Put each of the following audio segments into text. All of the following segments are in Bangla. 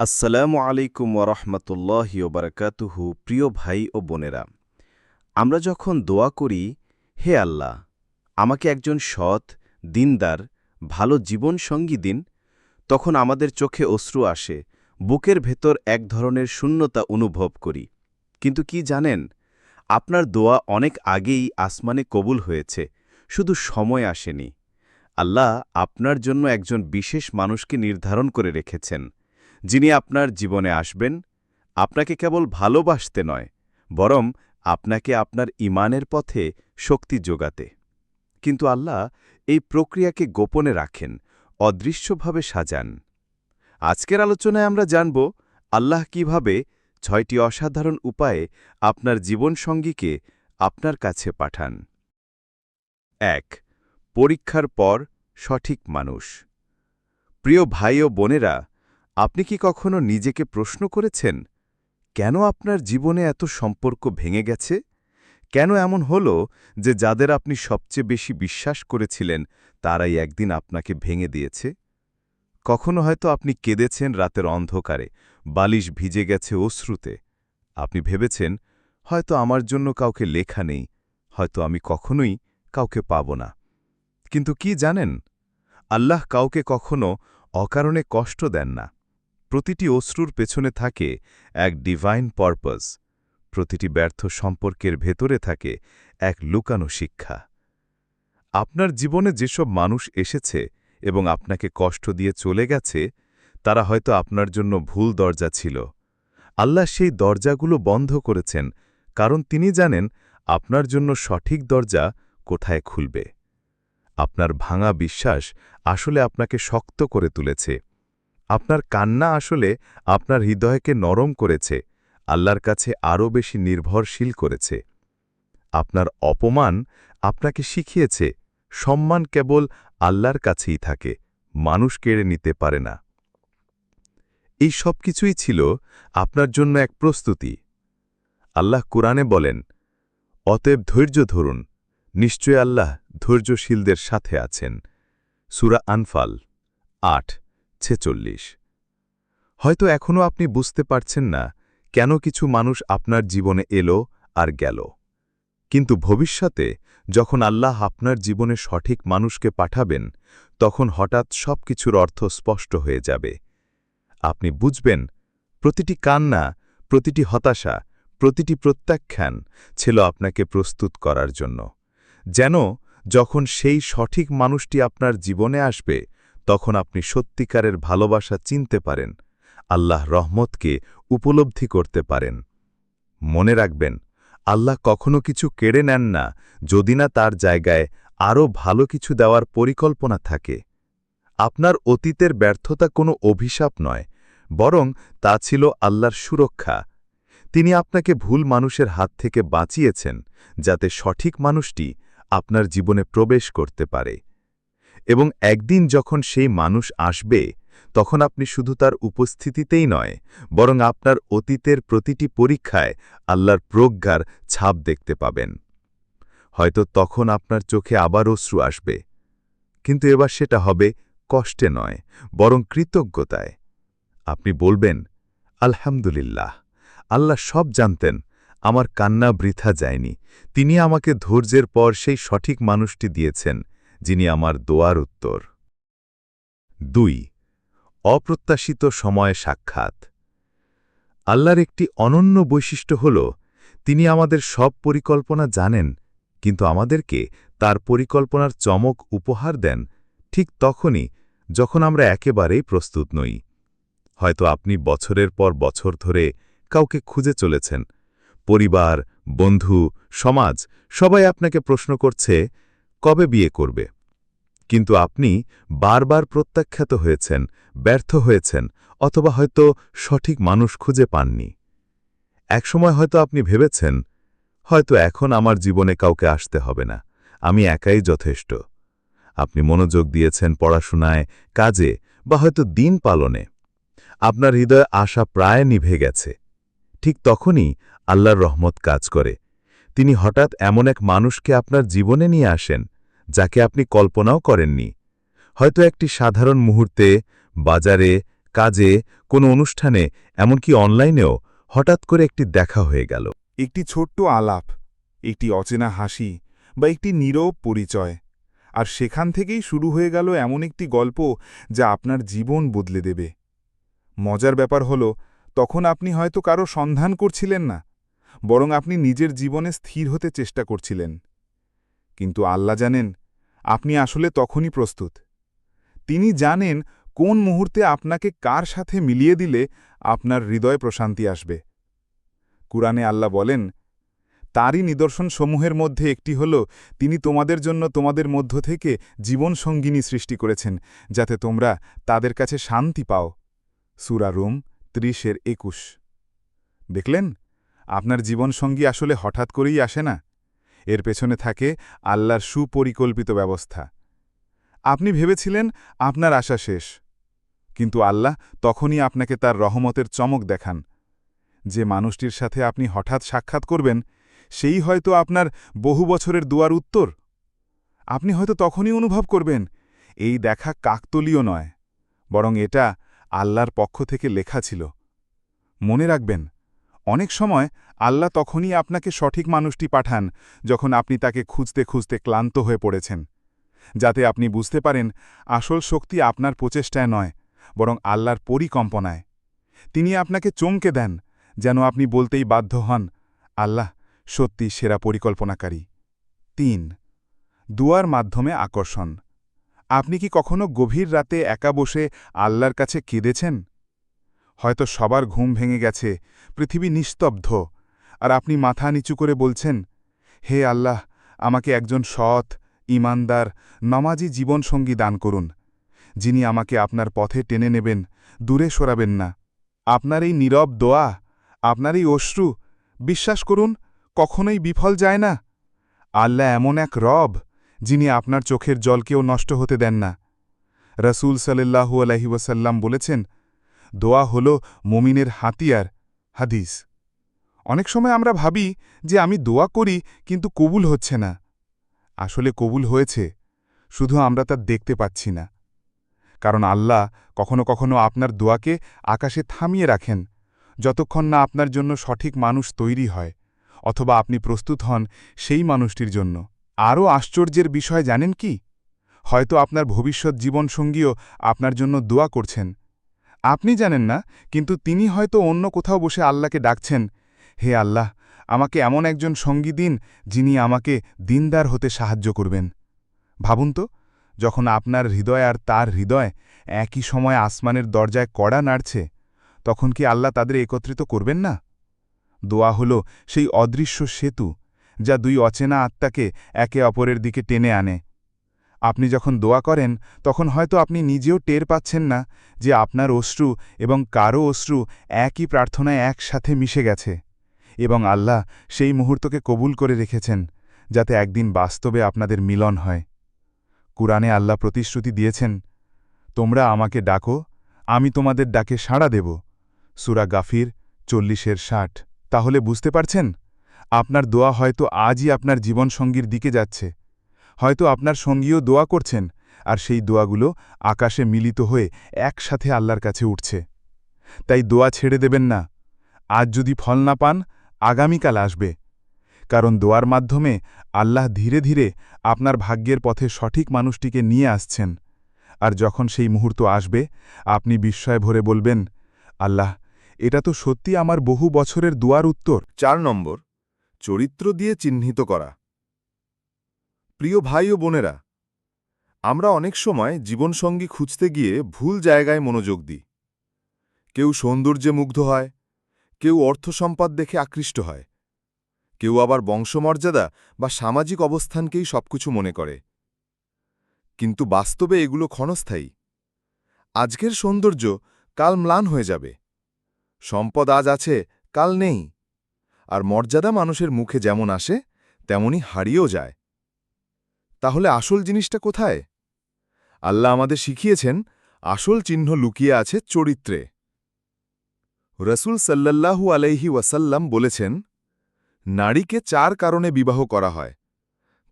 আসসালামু আলাইকুম ওরহমতুল্লাহ ওবরাকাতুহু প্রিয় ভাই ও বোনেরা। আমরা যখন দোয়া করি, হে আল্লাহ, আমাকে একজন সৎ, দিনদার, ভালো জীবনসঙ্গী দিন, তখন আমাদের চোখে অশ্রু আসে, বুকের ভেতর এক ধরনের শূন্যতা অনুভব করি। কিন্তু কি জানেন, আপনার দোয়া অনেক আগেই আসমানে কবুল হয়েছে, শুধু সময় আসেনি। আল্লাহ আপনার জন্য একজন বিশেষ মানুষকে নির্ধারণ করে রেখেছেন। যিনি আপনার জীবনে আসবেন, আপনাকে কেবল ভালোবাসতে নয়, বরং আপনাকে আপনার ইমানের পথে শক্তি যোগাতে। কিন্তু আল্লাহ এই প্রক্রিয়াকে গোপনে রাখেন, অদৃশ্যভাবে সাজান। আজকের আলোচনায় আমরা জানব, আল্লাহ কীভাবে ছয়টি অসাধারণ উপায়ে আপনার জীবনসঙ্গীকে আপনার কাছে পাঠান। এক, পরীক্ষার পর সঠিক মানুষ। প্রিয় ভাই ও বোনেরা আপনি কি কখনো নিজেকে প্রশ্ন করেছেন, কেন আপনার জীবনে এত সম্পর্ক ভেঙে গেছে? কেন এমন হল যে যাদের আপনি সবচেয়ে বেশি বিশ্বাস করেছিলেন, তারাই একদিন আপনাকে ভেঙে দিয়েছে? কখনো হয়তো আপনি কেঁদেছেন রাতের অন্ধকারে, বালিশ ভিজে গেছে অশ্রুতে। আপনি ভেবেছেন, হয়তো আমার জন্য কাউকে লেখা নেই, হয়তো আমি কখনোই কাউকে পাব না। কিন্তু কি জানেন? আল্লাহ কাউকে কখনো অকারণে কষ্ট দেন না। প্রতিটি অশ্রুর পেছনে থাকে এক ডিভাইন পারপাস প্রতিটি ব্যর্থ সম্পর্কের ভেতরে থাকে এক লুকানো শিক্ষা। আপনার জীবনে যেসব মানুষ এসেছে এবং আপনাকে কষ্ট দিয়ে চলে গেছে, তারা হয়তো আপনার জন্য ভুল দরজা ছিল। আল্লাহ সেই দরজাগুলো বন্ধ করেছেন, কারণ তিনি জানেন আপনার জন্য সঠিক দরজা কোথায় খুলবে। আপনার ভাঙা বিশ্বাস আসলে আপনাকে শক্ত করে তুলেছে। আপনার কান্না আসলে আপনার হৃদয়কে নরম করেছে, আল্লাহর কাছে আরও বেশি নির্ভরশীল করেছে। আপনার অপমান আপনাকে শিখিয়েছে, সম্মান কেবল আল্লাহর কাছেই থাকে, মানুষ কেড়ে নিতে পারে না। এই সব কিছুই ছিল আপনার জন্য এক প্রস্তুতি। আল্লাহ কুরআনে বলেন, অতএব ধৈর্য ধরুন, নিশ্চয় আল্লাহ ধৈর্যশীলদের সাথে আছেন। সুরা আনফাল, আট। ছেচল্লিশ। হয়তো এখনও আপনি বুঝতে পারছেন না কেন কিছু মানুষ আপনার জীবনে এলো আর গেল। কিন্তু ভবিষ্যতে যখন আল্লাহ আপনার জীবনে সঠিক মানুষকে পাঠাবেন, তখন হঠাৎ সব কিছুর অর্থ স্পষ্ট হয়ে যাবে। আপনি বুঝবেন, প্রতিটি কান্না, প্রতিটি হতাশা, প্রতিটি প্রত্যাখ্যান ছিল আপনাকে প্রস্তুত করার জন্য। যেন যখন সেই সঠিক মানুষটি আপনার জীবনে আসবে তখন আপনি সত্যিকারের ভালোবাসা চিনতে পারেন, আল্লাহ রহমতকে উপলব্ধি করতে পারেন। মনে রাখবেন, আল্লাহ কখনো কিছু কেড়ে নেন না, যদি না তার জায়গায় আরও ভালো কিছু দেওয়ার পরিকল্পনা থাকে। আপনার অতীতের ব্যর্থতা কোনো অভিশাপ নয়, বরং তা ছিল আল্লাহর সুরক্ষা। তিনি আপনাকে ভুল মানুষের হাত থেকে বাঁচিয়েছেন, যাতে সঠিক মানুষটি আপনার জীবনে প্রবেশ করতে পারে। এবং একদিন যখন সেই মানুষ আসবে, তখন আপনি শুধু তার উপস্থিতিতেই নয়, বরং আপনার অতীতের প্রতিটি পরীক্ষায় আল্লাহর প্রজ্ঞার ছাপ দেখতে পাবেন। হয়তো তখন আপনার চোখে আবার অশ্রু আসবে, কিন্তু এবার সেটা হবে কষ্টে নয়, বরং কৃতজ্ঞতায়। আপনি বলবেন, আলহামদুলিল্লাহ, আল্লাহ সব জানতেন, আমার কান্না বৃথা যায়নি, তিনি আমাকে ধৈর্যের পর সেই সঠিক মানুষটি দিয়েছেন যিনি আমার দোয়ার উত্তর। দুই, অপ্রত্যাশিত সময়ে সাক্ষাৎ। আল্লাহর একটি অনন্য বৈশিষ্ট্য হল, তিনি আমাদের সব পরিকল্পনা জানেন, কিন্তু আমাদেরকে তার পরিকল্পনার চমক উপহার দেন ঠিক তখনই যখন আমরা একেবারেই প্রস্তুত নই। হয়তো আপনি বছরের পর বছর ধরে কাউকে খুঁজে চলেছেন। পরিবার, বন্ধু, সমাজ, সবাই আপনাকে প্রশ্ন করছে, কবে বিয়ে করবে? কিন্তু আপনি বারবার প্রত্যাখ্যাত হয়েছেন, ব্যর্থ হয়েছেন, অথবা হয়তো সঠিক মানুষ খুঁজে পাননি। একসময় হয়তো আপনি ভেবেছেন, হয়তো এখন আমার জীবনে কাউকে আসতে হবে না, আমি একাই যথেষ্ট। আপনি মনোযোগ দিয়েছেন পড়াশোনায়, কাজে, বা হয়তো দিন পালনে। আপনার হৃদয়ে আশা প্রায় নিভে গেছে। ঠিক তখনই আল্লাহর রহমত কাজ করে। তিনি হঠাৎ এমন এক মানুষকে আপনার জীবনে নিয়ে আসেন যাকে আপনি কল্পনাও করেননি। হয়তো একটি সাধারণ মুহূর্তে, বাজারে, কাজে, কোনো অনুষ্ঠানে, এমনকি অনলাইনেও হঠাৎ করে একটি দেখা হয়ে গেল। একটি ছোট্ট আলাপ, একটি অচেনা হাসি বা একটি নীরব পরিচয়। আর সেখান থেকেই শুরু হয়ে গেল এমন একটি গল্প যা আপনার জীবন বদলে দেবে। মজার ব্যাপার হল, তখন আপনি হয়তো কারও সন্ধান করছিলেন না, বরং আপনি নিজের জীবনে স্থির হতে চেষ্টা করছিলেন। কিন্তু আল্লাহ জানেন, আপনি আসলে তখনই প্রস্তুত। তিনি জানেন কোন মুহূর্তে আপনাকে কার সাথে মিলিয়ে দিলে আপনার হৃদয় প্রশান্তি আসবে। কুরআনে আল্লাহ বলেন, তারই নিদর্শনসমূহের মধ্যে একটি হল, তিনি তোমাদের জন্য তোমাদের মধ্য থেকে জীবনসঙ্গিনী সৃষ্টি করেছেন, যাতে তোমরা তাদের কাছে শান্তি পাও। সুরা রুম ত্রিশের একুশ। দেখলেন? আপনার জীবনসঙ্গী আসলে হঠাৎ করেই আসে না? এর পেছনে থাকে আল্লাহর সুপরিকল্পিত ব্যবস্থা। আপনি ভেবেছিলেন আপনার আশা শেষ, কিন্তু আল্লাহ তখনই আপনাকে তার রহমতের চমক দেখান। যে মানুষটির সাথে আপনি হঠাৎ সাক্ষাৎ করবেন, সেই হয়তো আপনার বহু বছরের দুয়ার উত্তর। আপনি হয়তো তখনই অনুভব করবেন, এই দেখা কাকতলীয় নয়, বরং এটা আল্লাহর পক্ষ থেকে লেখা ছিল। মনে রাখবেন অনেক সময় আল্লাহ তখনই আপনাকে সঠিক মানুষটি পাঠান যখন আপনি তাকে খুঁজতে খুঁজতে ক্লান্ত হয়ে পড়েছেন, যাতে আপনি বুঝতে পারেন আসল শক্তি আপনার প্রচেষ্টায় নয়, বরং আল্লাহর পরিকম্পনায়। তিনি আপনাকে চমকে দেন যেন আপনি বলতেই বাধ্য হন, আল্লাহ, সত্যি সেরা পরিকল্পনাকারী। তিন, দুয়ার মাধ্যমে আকর্ষণ। আপনি কি কখনো গভীর রাতে একা বসে আল্লাহর কাছে কেঁদেছেন? হয়তো সবার ঘুম ভেঙে গেছে, পৃথিবী নিস্তব্ধ। আর আপনি মাথা নিচু করে বলছেন, হে আল্লাহ, আমাকে একজন সৎ, ইমানদার, নমাজি জীবনসঙ্গী দান করুন, যিনি আমাকে আপনার পথে টেনে নেবেন, দূরে সরাবেন না। আপনার এই নীরব দোয়া, আপনার এই অশ্রু, বিশ্বাস করুন, কখনোই বিফল যায় না। আল্লাহ এমন এক রব, যিনি আপনার চোখের জলকেও নষ্ট হতে দেন না। রসুল সাল্লাহু আলহিউসাল্লাম বলেছেন দোয়া হল মমিনের হাতিয়ার, হাদিস। অনেক সময় আমরা ভাবি যে আমি দোয়া করি কিন্তু কবুল হচ্ছে না। আসলে কবুল হয়েছে, শুধু আমরা তা দেখতে পাচ্ছি না। কারণ আল্লাহ কখনো কখনো আপনার দোয়াকে আকাশে থামিয়ে রাখেন, যতক্ষণ না আপনার জন্য সঠিক মানুষ তৈরি হয়, অথবা আপনি প্রস্তুত হন সেই মানুষটির জন্য। আরও আশ্চর্যের বিষয় জানেন কি? হয়তো আপনার ভবিষ্যৎ জীবনসঙ্গীও আপনার জন্য দোয়া করছেন। আপনি জানেন না, কিন্তু তিনি হয়তো অন্য কোথাও বসে আল্লাহকে ডাকছেন। হে আল্লাহ, আমাকে এমন একজন সঙ্গী দিন, যিনি আমাকে দিনদার হতে সাহায্য করবেন। ভাবুন তো, যখন আপনার হৃদয় আর তার হৃদয় একই সময় আসমানের দরজায় কড়া নাড়ছে, তখন কি আল্লাহ তাদের একত্রিত করবেন না? দোয়া হল সেই অদৃশ্য সেতু, যা দুই অচেনা আত্মাকে একে অপরের দিকে টেনে আনে। আপনি যখন দোয়া করেন, তখন হয়তো আপনি নিজেও টের পাচ্ছেন না যে আপনার অশ্রু এবং কারও অশ্রু একই প্রার্থনায় একসাথে মিশে গেছে। এবং আল্লাহ সেই মুহূর্তকে কবুল করে রেখেছেন, যাতে একদিন বাস্তবে আপনাদের মিলন হয়। কুরআনে আল্লাহ প্রতিশ্রুতি দিয়েছেন, তোমরা আমাকে ডাকো, আমি তোমাদের ডাকে সাড়া দেব। সুরা গাফির চল্লিশের ষাট। তাহলে বুঝতে পারছেন? আপনার দোয়া হয়তো আজই আপনার জীবনসঙ্গীর দিকে যাচ্ছে। হয়তো আপনার সঙ্গীও দোয়া করছেন, আর সেই দোয়াগুলো আকাশে মিলিত হয়ে একসাথে আল্লাহর কাছে উঠছে। তাই দোয়া ছেড়ে দেবেন না। আজ যদি ফল না পান, আগামীকাল আসবে। কারণ দোয়ার মাধ্যমে আল্লাহ ধীরে ধীরে আপনার ভাগ্যের পথে সঠিক মানুষটিকে নিয়ে আসছেন। আর যখন সেই মুহূর্ত আসবে, আপনি বিস্ময় ভরে বলবেন, আল্লাহ, এটা তো সত্যি আমার বহু বছরের দোয়ার উত্তর। চার নম্বর, চরিত্র দিয়ে চিহ্নিত করা। প্রিয় ভাই ও বোনেরা, আমরা অনেক সময় জীবনসঙ্গী খুঁজতে গিয়ে ভুল জায়গায় মনোযোগ দিই। কেউ সৌন্দর্যে মুগ্ধ হয়, কেউ অর্থসম্পদ দেখে আকৃষ্ট হয়, কেউ আবার বংশমর্যাদা বা সামাজিক অবস্থানকেই সবকিছু মনে করে। কিন্তু বাস্তবে এগুলো ক্ষণস্থায়ী। আজকের সৌন্দর্য কাল ম্লান হয়ে যাবে, সম্পদ আজ আছে, কাল নেই, আর মর্যাদা মানুষের মুখে যেমন আসে, তেমনি হারিয়েও যায়। তাহলে আসল জিনিসটা কোথায়? আল্লাহ আমাদের শিখিয়েছেন, আসল চিহ্ন লুকিয়ে আছে চরিত্রে। রসুল সাল্লাল্লাহু আলাইহি ওয়াসাল্লাম বলেছেন, নারীকে চার কারণে বিবাহ করা হয়।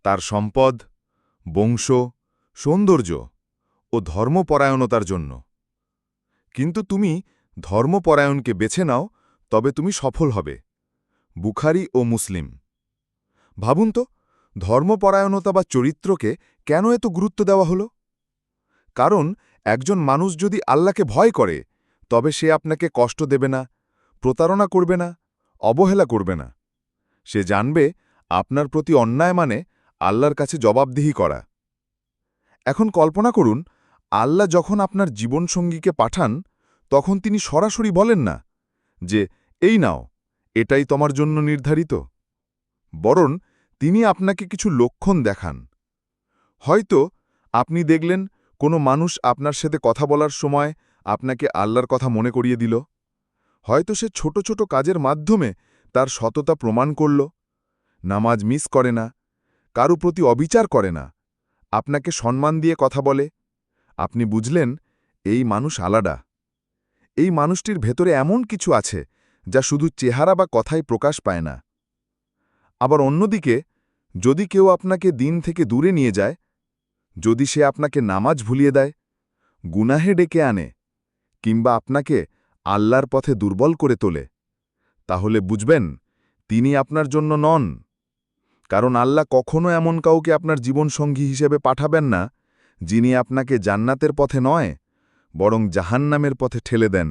তার সম্পদ, বংশ, সৌন্দর্য ও ধর্মপরায়ণতার জন্য। কিন্তু তুমি ধর্মপরায়ণকে বেছে নাও, তবে তুমি সফল হবে। বুখারি ও মুসলিম। ভাবুন তো ধর্মপরায়ণতা বা চরিত্রকে কেন এত গুরুত্ব দেওয়া হলো? কারণ একজন মানুষ যদি আল্লাহকে ভয় করে, তবে সে আপনাকে কষ্ট দেবে না, প্রতারণা করবে না, অবহেলা করবে না। সে জানবে আপনার প্রতি অন্যায় মানে আল্লাহর কাছে জবাবদিহি করা। এখন কল্পনা করুন, আল্লাহ যখন আপনার জীবনসঙ্গীকে পাঠান, তখন তিনি সরাসরি বলেন না যে, এই নাও, এটাই তোমার জন্য নির্ধারিত। বরং তিনি আপনাকে কিছু লক্ষণ দেখান। হয়তো আপনি দেখলেন কোনো মানুষ আপনার সাথে কথা বলার সময় আপনাকে আল্লাহর কথা মনে করিয়ে দিল। হয়তো সে ছোট ছোট কাজের মাধ্যমে তার সততা প্রমাণ করল। নামাজ মিস করে না, কারু প্রতি অবিচার করে না, আপনাকে সম্মান দিয়ে কথা বলে। আপনি বুঝলেন, এই মানুষ আলাদা। এই মানুষটির ভেতরে এমন কিছু আছে যা শুধু চেহারা বা কথায় প্রকাশ পায় না। আবার অন্যদিকে, যদি কেউ আপনাকে দিন থেকে দূরে নিয়ে যায়, যদি সে আপনাকে নামাজ ভুলিয়ে দেয়, গুনাহে ডেকে আনে, কিংবা আপনাকে আল্লাহর পথে দুর্বল করে তোলে, তাহলে বুঝবেন, তিনি আপনার জন্য নন। কারণ আল্লাহ কখনো এমন কাউকে আপনার জীবনসঙ্গী হিসেবে পাঠাবেন না, যিনি আপনাকে জান্নাতের পথে নয়, বরং জাহান্নামের পথে ঠেলে দেন।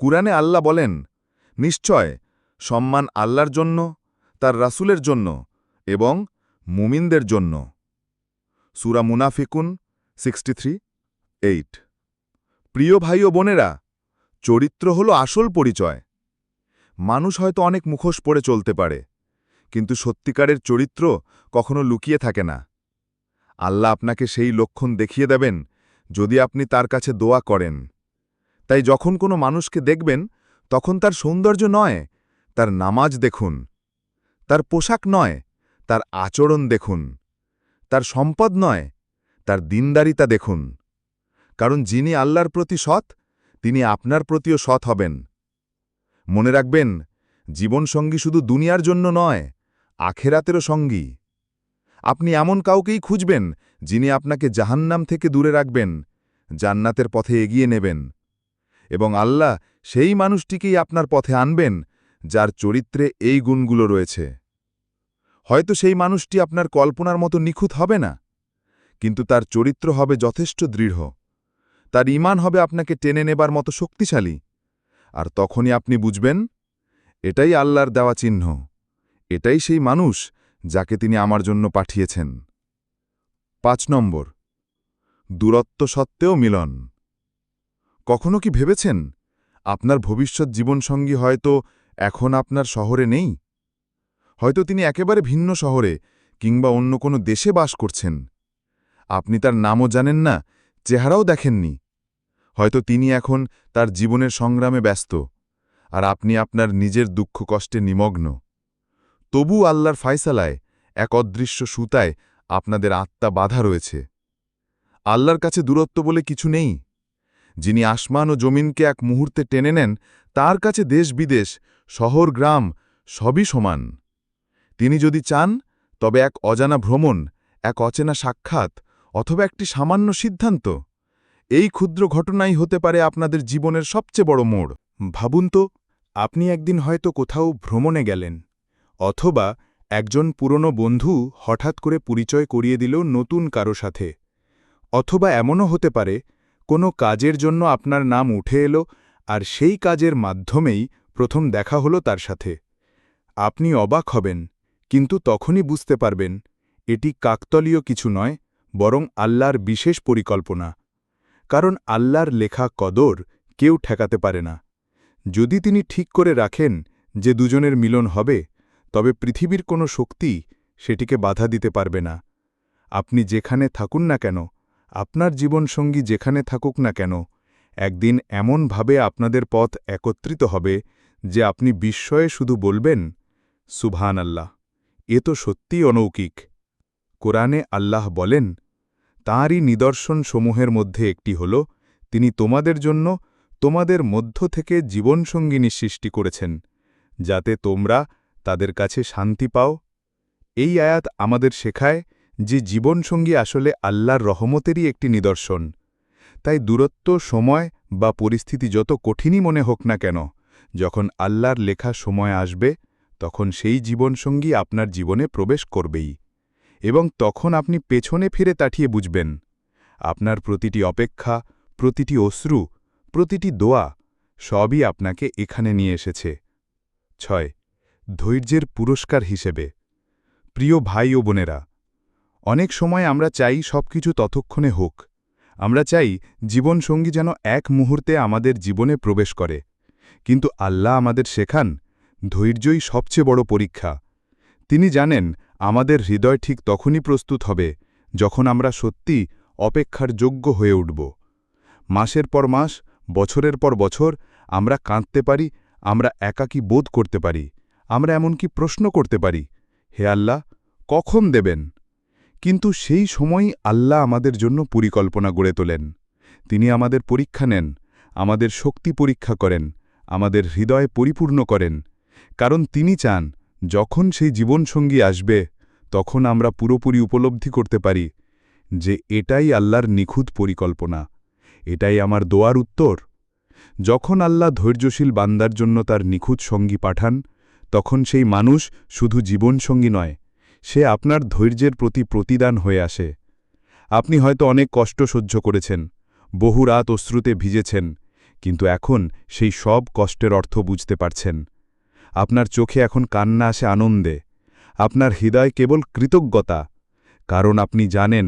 কুরআনে আল্লাহ বলেন, নিশ্চয়, সম্মান আল্লাহর জন্য তার রাসুলের জন্য এবং মুমিনদের জন্য। সুরা মুনাফিকুন সিক্সটি থ্রি, এইট। প্রিয় ভাই ও বোনেরা, চরিত্র হল আসল পরিচয়। মানুষ হয়তো অনেক মুখোশ পড়ে চলতে পারে, কিন্তু সত্যিকারের চরিত্র কখনো লুকিয়ে থাকে না। আল্লাহ আপনাকে সেই লক্ষণ দেখিয়ে দেবেন যদি আপনি তার কাছে দোয়া করেন। তাই যখন কোনো মানুষকে দেখবেন, তখন তার সৌন্দর্য নয়, তার নামাজ দেখুন। তার পোশাক নয়, তার আচরণ দেখুন। তার সম্পদ নয়, তার দিনদারিতা দেখুন। কারণ যিনি আল্লাহর প্রতি সৎ, তিনি আপনার প্রতিও সৎ হবেন। মনে রাখবেন, জীবনসঙ্গী শুধু দুনিয়ার জন্য নয়, আখেরাতেরও সঙ্গী। আপনি এমন কাউকেই খুঁজবেন, যিনি আপনাকে জাহান্নাম থেকে দূরে রাখবেন, জান্নাতের পথে এগিয়ে নেবেন। এবং আল্লাহ সেই মানুষটিকেই আপনার পথে আনবেন যার চরিত্রে এই গুণগুলো রয়েছে। হয়তো সেই মানুষটি আপনার কল্পনার মতো নিখুঁত হবে না, কিন্তু তার চরিত্র হবে যথেষ্ট দৃঢ়। তার ইমান হবে আপনাকে টেনে নেবার মতো শক্তিশালী। আর তখনই আপনি বুঝবেন, এটাই আল্লাহর দেওয়া চিহ্ন। এটাই সেই মানুষ যাকে তিনি আমার জন্য পাঠিয়েছেন। পাঁচ নম্বর, দূরত্ব সত্ত্বেও মিলন। কখনো কি ভেবেছেন, আপনার ভবিষ্যৎ জীবনসঙ্গী হয়তো এখন আপনার শহরে নেই? হয়তো তিনি একেবারে ভিন্ন শহরে কিংবা অন্য কোনো দেশে বাস করছেন। আপনি তার নামও জানেন না, চেহারাও দেখেননি। হয়তো তিনি এখন তার জীবনের সংগ্রামে ব্যস্ত, আর আপনি আপনার নিজের দুঃখ কষ্টে নিমগ্ন। তবু আল্লাহর ফায়সালায়, এক অদৃশ্য সুতায় আপনাদের আত্মা বাধা রয়েছে। আল্লাহর কাছে দূরত্ব বলে কিছু নেই। যিনি আসমান ও জমিনকে এক মুহূর্তে টেনে নেন তার কাছে দেশ বিদেশ, শহর গ্রাম, সবই সমান। তিনি যদি চান, তবে এক অজানা ভ্রমণ, এক অচেনা সাক্ষাৎ, অথবা একটি সামান্য সিদ্ধান্ত, এই ক্ষুদ্র ঘটনাই হতে পারে আপনাদের জীবনের সবচেয়ে বড় মোড়। ভাবুন তো, আপনি একদিন হয়তো কোথাও ভ্রমণে গেলেন, অথবা একজন পুরনো বন্ধু হঠাৎ করে পরিচয় করিয়ে দিল নতুন কারও সাথে, অথবা এমনও হতে পারে, কোনো কাজের জন্য আপনার নাম উঠে এলো আর সেই কাজের মাধ্যমেই প্রথম দেখা হলো তার সাথে। আপনি অবাক হবেন, কিন্তু তখনই বুঝতে পারবেন, এটি কাকতলীয় কিছু নয়, বরং আল্লাহর বিশেষ পরিকল্পনা। কারণ আল্লাহর লেখা কদর কেউ ঠেকাতে পারে না। যদি তিনি ঠিক করে রাখেন যে দুজনের মিলন হবে, তবে পৃথিবীর কোনো শক্তি সেটিকে বাধা দিতে পারবে না। আপনি যেখানে থাকুন না কেন, আপনার জীবনসঙ্গী যেখানে থাকুক না কেন একদিন এমনভাবে আপনাদের পথ একত্রিত হবে যে আপনি বিস্ময়ে শুধু বলবেন সুবহান আল্লাহ এ তো সত্যিই অনৌকিক কোরআনে আল্লাহ বলেন, তাঁরই নিদর্শনসমূহের মধ্যে একটি হল, তিনি তোমাদের জন্য তোমাদের মধ্য থেকে জীবনসঙ্গিনী সৃষ্টি করেছেন, যাতে তোমরা তাদের কাছে শান্তি পাও। এই আয়াত আমাদের শেখায় যে জীবনসঙ্গী আসলে আল্লাহর রহমতেরই একটি নিদর্শন। তাই দূরত্ব, সময় বা পরিস্থিতি যত কঠিনই মনে হোক না কেন, যখন আল্লাহর লেখা সময় আসবে, তখন সেই জীবনসঙ্গী আপনার জীবনে প্রবেশ করবেই। এবং তখন আপনি পেছনে ফিরে তাঠিয়ে বুঝবেন, আপনার প্রতিটি অপেক্ষা, প্রতিটি অশ্রু, প্রতিটি দোয়া সবই আপনাকে এখানে নিয়ে এসেছে। ছয়, ধৈর্যের পুরস্কার হিসেবে। প্রিয় ভাই ও বোনেরা, অনেক সময় আমরা চাই সবকিছু ততক্ষণে হোক আমরা চাই জীবনসঙ্গী যেন এক মুহূর্তে আমাদের জীবনে প্রবেশ করে। কিন্তু আল্লাহ আমাদের শেখান, ধৈর্যই সবচেয়ে বড় পরীক্ষা। তিনি জানেন, আমাদের হৃদয় ঠিক তখনই প্রস্তুত হবে, যখন আমরা সত্যি অপেক্ষার যোগ্য হয়ে উঠব। মাসের পর মাস, বছরের পর বছর, আমরা কাঁদতে পারি, আমরা একাকী বোধ করতে পারি, আমরা এমনকি প্রশ্ন করতে পারি, হে আল্লাহ, কখন দেবেন? কিন্তু সেই সময়ই আল্লাহ আমাদের জন্য পরিকল্পনা গড়ে তোলেন। তিনি আমাদের পরীক্ষা নেন, আমাদের শক্তি পরীক্ষা করেন, আমাদের হৃদয় পরিপূর্ণ করেন। কারণ তিনি চান, যখন সেই জীবনসঙ্গী আসবে, তখন আমরা পুরোপুরি উপলব্ধি করতে পারি যে এটাই আল্লাহর নিখুঁত পরিকল্পনা, এটাই আমার দোয়ার উত্তর। যখন আল্লাহ ধৈর্যশীল বান্দার জন্য তার নিখুঁত সঙ্গী পাঠান, তখন সেই মানুষ শুধু জীবনসঙ্গী নয় সে আপনার ধৈর্যের প্রতি প্রতিদান হয়ে আসে। আপনি হয়তো অনেক কষ্ট সহ্য করেছেন, বহু রাত অশ্রুতে ভিজেছেন, কিন্তু এখন সেই সব কষ্টের অর্থ বুঝতে পারছেন। আপনার চোখে এখন কান্না আসে আনন্দে। আপনার হৃদয় কেবল কৃতজ্ঞতা, কারণ আপনি জানেন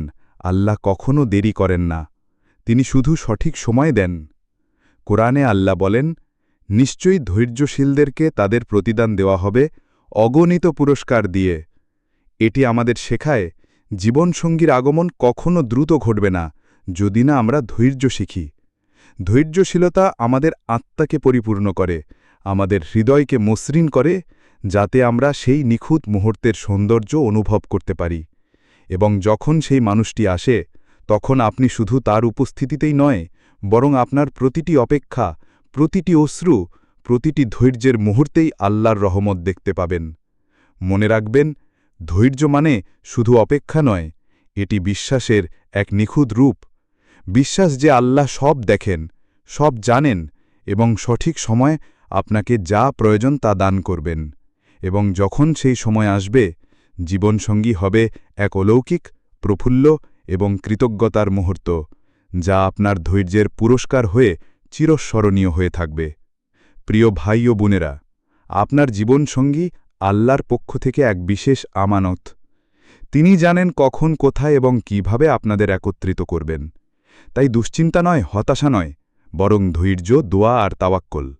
আল্লাহ কখনও দেরি করেন না। তিনি শুধু সঠিক সময় দেন। কোরআনে আল্লাহ বলেন, নিশ্চয়ই ধৈর্যশীলদেরকে তাদের প্রতিদান দেওয়া হবে, অগণিত পুরস্কার দিয়ে। এটি আমাদের শেখায়, জীবনসঙ্গীর আগমন কখনো দ্রুত ঘটবে না, যদি না আমরা ধৈর্য শিখি। ধৈর্যশীলতা আমাদের আত্মাকে পরিপূর্ণ করে, আমাদের হৃদয়কে মসৃণ করে, যাতে আমরা সেই নিখুঁত মুহূর্তের সৌন্দর্য অনুভব করতে পারি। এবং যখন সেই মানুষটি আসে, তখন আপনি শুধু তার উপস্থিতিতেই নয়, বরং আপনার প্রতিটি অপেক্ষা, প্রতিটি অশ্রু, প্রতিটি ধৈর্যের মুহূর্তেই আল্লাহর রহমত দেখতে পাবেন। মনে রাখবেন ধৈর্য মানে শুধু অপেক্ষা নয়, এটি বিশ্বাসের এক নিখুঁত রূপ। বিশ্বাস যে আল্লাহ সব দেখেন, সব জানেন এবং সঠিক সময় আপনাকে যা প্রয়োজন তা দান করবেন এবং যখন সেই সময় আসবে, জীবনসঙ্গী হবে এক অলৌকিক, প্রফুল্ল এবং কৃতজ্ঞতার মুহূর্ত, যা আপনার ধৈর্যের পুরস্কার হয়ে চিরস্মরণীয় হয়ে থাকবে। প্রিয় ভাই ও বোনেরা, আপনার জীবনসঙ্গী আল্লাহর পক্ষ থেকে এক বিশেষ আমানত। তিনি জানেন কখন, কোথায় এবং কীভাবে আপনাদের একত্রিত করবেন। তাই দুশ্চিন্তা নয়, হতাশা নয়, বরং ধৈর্য, দোয়া আর তাওয়াক্কল।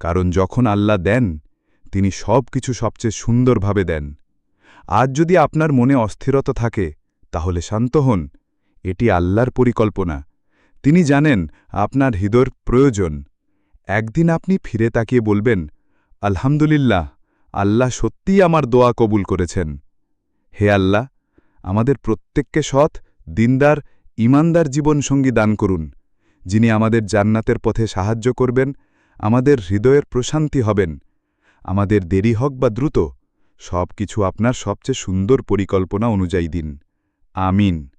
কারণ যখন আল্লাহ দেন, তিনি সব কিছু সবচেয়ে সুন্দরভাবে দেন। আজ যদি আপনার মনে অস্থিরতা থাকে, তাহলে শান্ত হন। এটি আল্লাহর পরিকল্পনা। তিনি জানেন আপনার হৃদয়ের প্রয়োজন। একদিন আপনি ফিরে তাকিয়ে বলবেন, আলহামদুলিল্লাহ। আল্লাহ সত্যিই আমার দোয়া কবুল করেছেন। হে আল্লাহ, আমাদের প্রত্যেককে সৎ, দিনদার, ইমানদার জীবনসঙ্গী দান করুন। যিনি আমাদের জান্নাতের পথে সাহায্য করবেন, আমাদের হৃদয়ের প্রশান্তি হবেন। আমাদের দেরি হোক বা দ্রুত সব কিছু আপনার সবচেয়ে সুন্দর পরিকল্পনা অনুযায়ী দিন। আমিন।